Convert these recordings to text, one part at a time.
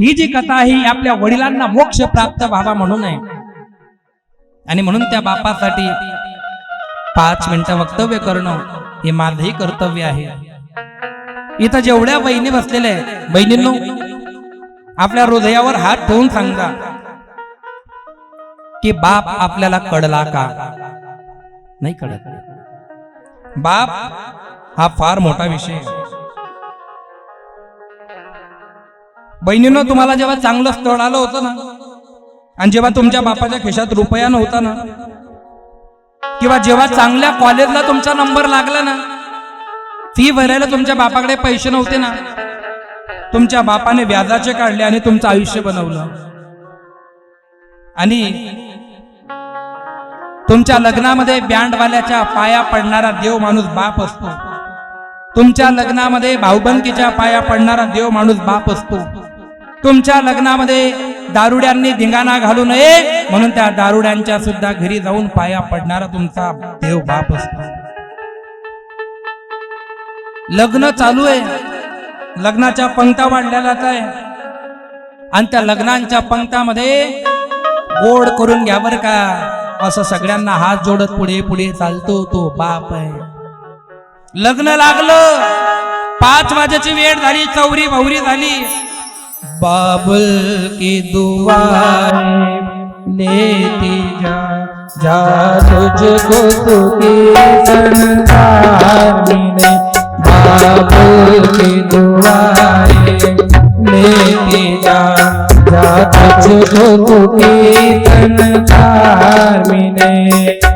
ही जी कथा आहे ही आपल्या वडिलांना मोक्ष प्राप्त व्हावा म्हणून आहे. आणि म्हणून त्या बापासाठी पाच मिनिटं वक्तव्य करणं हे माझंही कर्तव्य आहे. इथं जेवढ्या बहिणी बसलेल्या आहेत बहिणींनो आपल्या हृदयावर हात ठेवून सांगा की बाप आपल्याला कळला का? नाही कळत. बाप हा फार मोठा विषय आहे. बहिणीनं तुम्हाला जेव्हा चांगलं स्थळ आलं होतं ना आणि जेव्हा तुमच्या बापाच्या खिशात रुपया नव्हता ना किंवा जेव्हा चांगल्या कॉलेजला तुमचा नंबर लागला ना फी भरायला तुमच्या बापाकडे पैसे नव्हते ना तुमच्या बापाने व्याजाचे काढले आणि तुमचं आयुष्य बनवलं. आणि तुमच्या लग्नामध्ये बँडवाल्याच्या पाया पडणारा देव माणूस बाप असतो. तुमच्या लग्नामध्ये भाऊबंकीच्या पाया पडणारा देव माणूस बाप असतो. तुमच्या लग्नामध्ये दारुड्यांनी धिंगाणा घालू नये. म्हणून त्या दारुड्यांच्या सुद्धा घरी जाऊन पाया पडणारा तुमचा देव बाप असतो. लग्न चालू आहे. लग्नाच्या पंक्ता वाढलेलाच आहे. आणि त्या लग्नांच्या पंक्तामध्ये गोड करून घ्या बरं का. असं सगळ्यांना हात जोडत पुढे पुढे चालतो तो बाप आहे. लग्न लागलं. पाच वाजेची वेळ झाली चौरी भौरी झाली. बाबुल की दुआएं लेती जा जा तुझको तुझी संसार मिले बाबुल की दुआएं लेती जा जा तुझको तुझी संसार मिले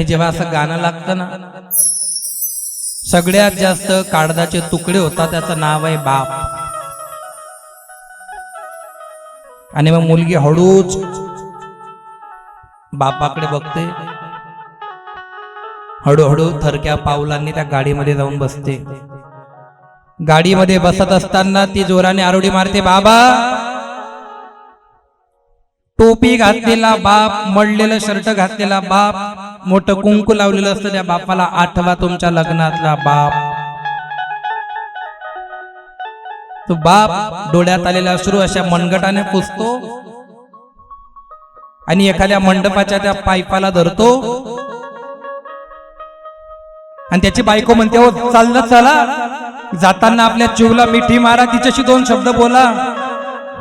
आणि जेव्हा असं गाणं लागतं ना सगळ्यात जास्त कागदाचे तुकडे होतात त्याचं नाव आहे बाप. आणि मग मुलगी हळूच बापाकडे बघते. हळूहळू थरक्या पावलांनी त्या गाडीमध्ये जाऊन बसते. गाडीमध्ये बसत असताना ती जोराने आरोडी मारते बाबा टोपी घातलेला बाप मडलेलं शर्ट घातलेला बाप मोठं कुंकू लावलेलं असतं त्या बापाला आठवा तुमच्या लग्नातला बाप. तो बाप डोळ्यात आलेला अश्रू अशा मनगटाने पुसतो आणि एखाद्या मंडपाच्या त्या पाईपाला धरतो. आणि त्याची बायको म्हणते हो चाललं चला. जाताना आपल्या चिवला मिठी मारा तिच्याशी दोन शब्द बोला.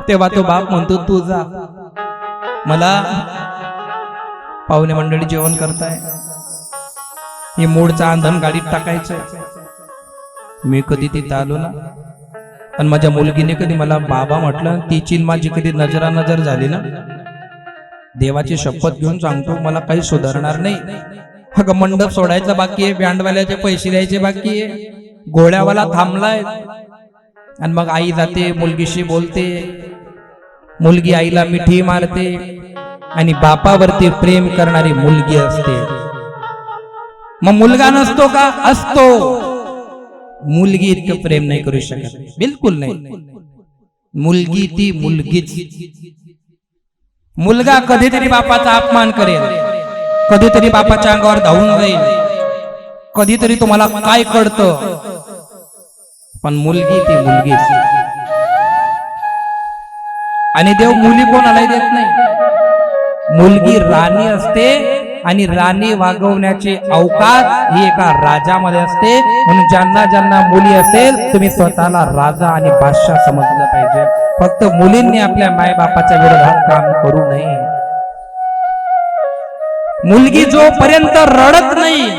तेव्हा तो बाप म्हणतो तू जा. मला पाहुणे मंडळी जेवण करताय. हे मूळचं आंधण गाडीत टाकायचं मी कधी तिथं आलो ना? आणि माझ्या मुलगीने कधी मला बाबा म्हटलं तिची माझी कधी नजरा नजर झाली ना? देवाची शपथ घेऊन सांगतो मला काही सुधारणार नाही. अगं मंडप सोडायचा बाकी आहे बँडवाल्याचे पैसे द्यायचे बाकी आहे. घोड्यावाला थांबलाय. आणि मग आई जाते मुलगीशी बोलते. मुलगी आईला मिठी मारते. आणि बापावरती प्रेम करणारी मुलगी असते. मग मुलगा नसतो का? असतो. मुलगी इतकं प्रेम नाही करू शकत. बिलकुल नाही. मुलगी ती मुलगीच. मुलगा कधीतरी बापाचा अपमान करेल. कधीतरी बापाच्या अंगावर धावून जाईल. कधीतरी तुम्हाला काय कळतं? पण मुलगी ती मुलगीच. आणि देव मुली कोणालाही देत नाही. मुलगी राणी असते आणि राणी वागवण्याचे अवकाश ही एका राजामध्ये असते. म्हणून ज्यांना ज्यांना मुली असेल तुम्ही स्वतःला राजा आणि बादशाह समजलं पाहिजे. फक्त मुलींनी आपल्या मायबापाच्या विरोधात काम करू नये. मुलगी जोपर्यंत रडत नाही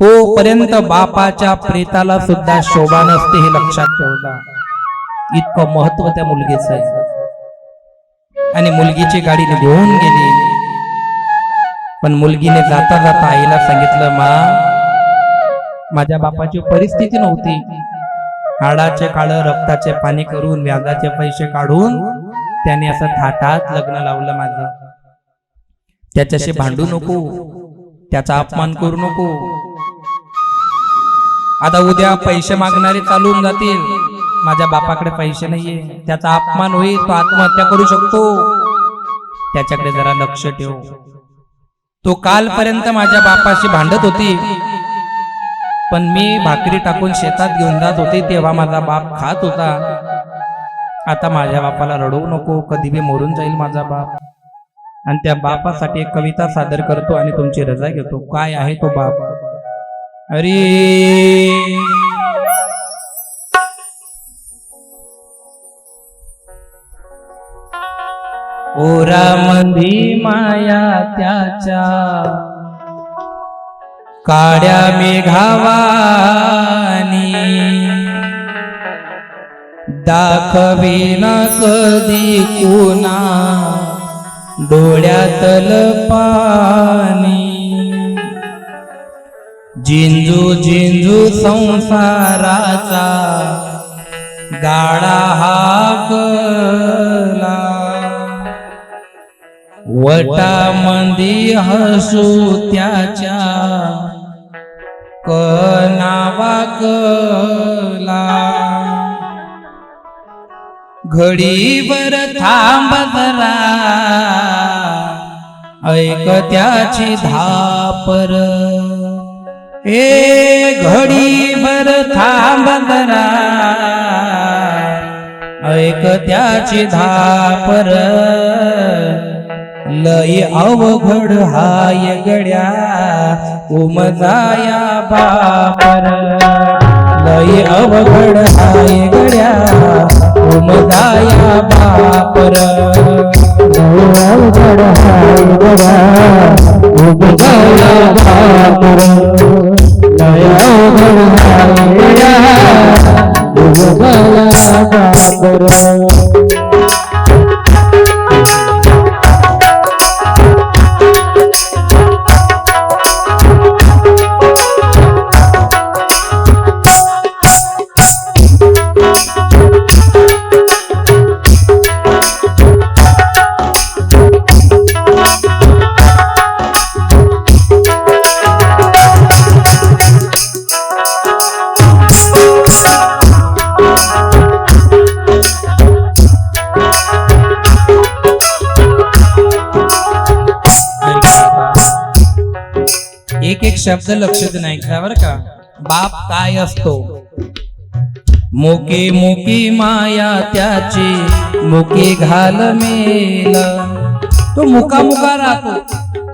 तोपर्यंत बापाच्या प्रेताला सुद्धा शोभा नसते हे लक्षात ठेवता. इतकं महत्त्व त्या मुलगीचं आहे. आणि मुलगीची गाडीने घेऊन गेली. पण मुलगीने जाता जाता आईला सांगितलं मा माझ्या बापाची परिस्थिती नव्हती. हाडाचे काळ रक्ताचे पाणी करून व्याजाचे पैसे काढून त्याने असं थाटात लग्न लावलं माझं. त्याच्याशी भांडू नको त्याचा अपमान करू नको. आता उद्या पैसे मागणारे चालून जातील. माझ्या बापाकडे पैसे नाहीये. त्याचा अपमान होईल तो आत्महत्या करू शकतो. त्याच्याकडे जरा लक्ष ठेव. तो कालपर्यंत माझ्या बापाशी भांडत होती. पण मी भाकरी टाकून शेतात घेऊन जात होते तेव्हा माझा बाप खात होता. आता माझ्या बापाला रडवू नको कधी बी मरून जाईल माझा बाप. आणि त्या बापासाठी एक कविता सादर करतो आणि तुमची रजा घेतो. काय आहे तो बाप? अरे! ओरामंदी माया त्याच्या काड्या मेघावानी दाखवीन कधी कुणा डोळ्यातल पाणी जिंजू जिंजू संसाराचा गाडा हाकला. वटामंदी हसू त्याच्या कनावा कला. घडीवर थांब जरा ऐक त्याची धापर. ए घडीवर थांब जरा ऐक त्याची धापर. लय अवघड हाय गड्या उमजाया बापर लय अवघड हाय गड्या उमजाया बापर लय अवघड हाय गड्या उमजाया बापर शब्द लक्षात नाही घ्या बरं का? बाप काय असतो? मोके मोकी माया त्याची मुके घाल मेल. तो मुका मुका राहतो.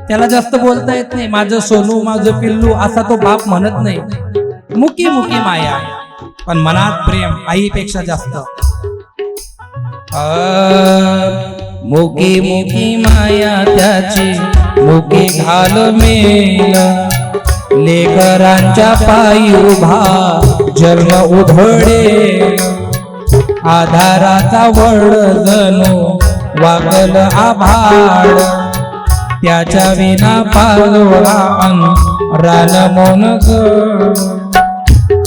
त्याला जास्त बोलता येत नाही. माझं सोनू माझं पिल्लू असा तो बाप म्हणत नाही. मुकी मुकी माया. पण मनात प्रेम आईपेक्षा जास्त. मुकी मुकी माया त्याची मुकी घाल मेल. लेकरांच्या पायी उभा जन्म उधळे आधाराचा वड जणू वागल आभाळ. त्याच्या विना पालवा अन रान मोन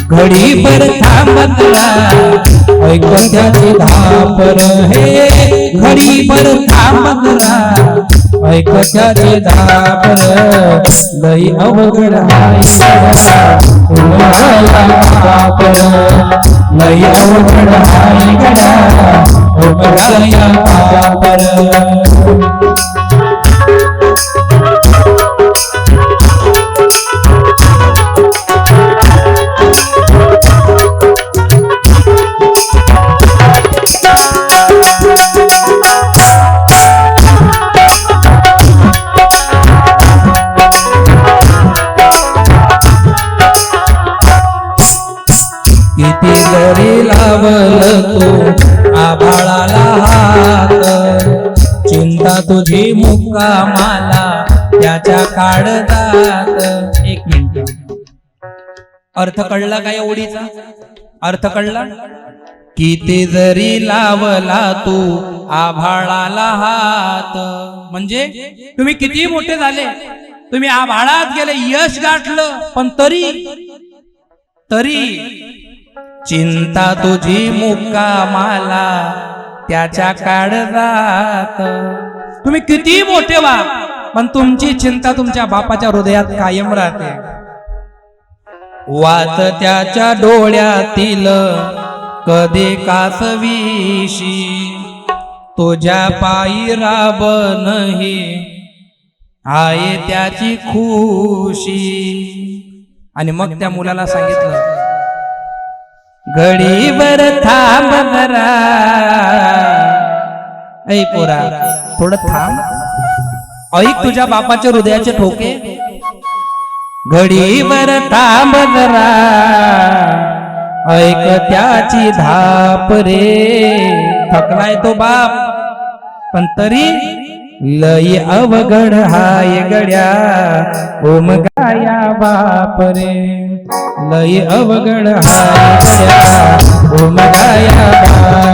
घडी पर थांबतला ऐकून त्याची धापर हे घडी पर राहा ऐकून धापर लई अवघड हाय धापर लई अवघड हाय गडा उभराया धापर काढतात. एक मिनिट. अर्थ कळला काय ओढीचा अर्थ कळला? किती जरी लावला तू आभाळाला हात. म्हणजे तुम्ही किती मोठे झाले तुम्ही आभाळात गेले यश गाठलं पण तरी तरी चिंता तुझी मुक्का माला त्याच्या काढतात तुम्ही किती मोठे व्हा पण तुमची चिंता तुमच्या बापाच्या हृदयात कायम राहते. वाच त्याच्या डोळ्यातील कधी कासवीशी तुझ्या पायी राब नाही आहे त्याची खुशी. आणि मग त्या मुलाला सांगितलं घडीवर थांब जरा. ऐ पोरा थोडं थांब. ऐक तुझ्या बापाच्या हृदयाचे ठोके. घडीवर थांब जरा. ऐक त्याची धाप रे. थकलाय तो बाप. पण तरी लई अवघड हाय गड्या. ओम गाया बाप रे. लई अवघड हाय गड्या. ओम गाया बाप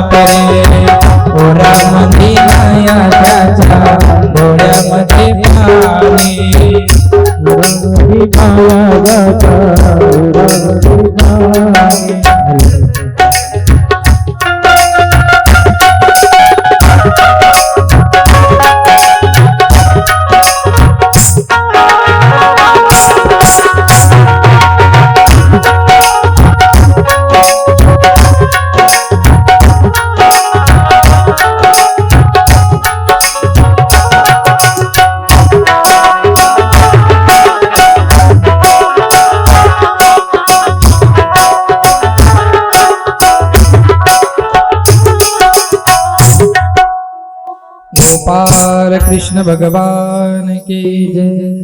कृष्ण भगवान की जय।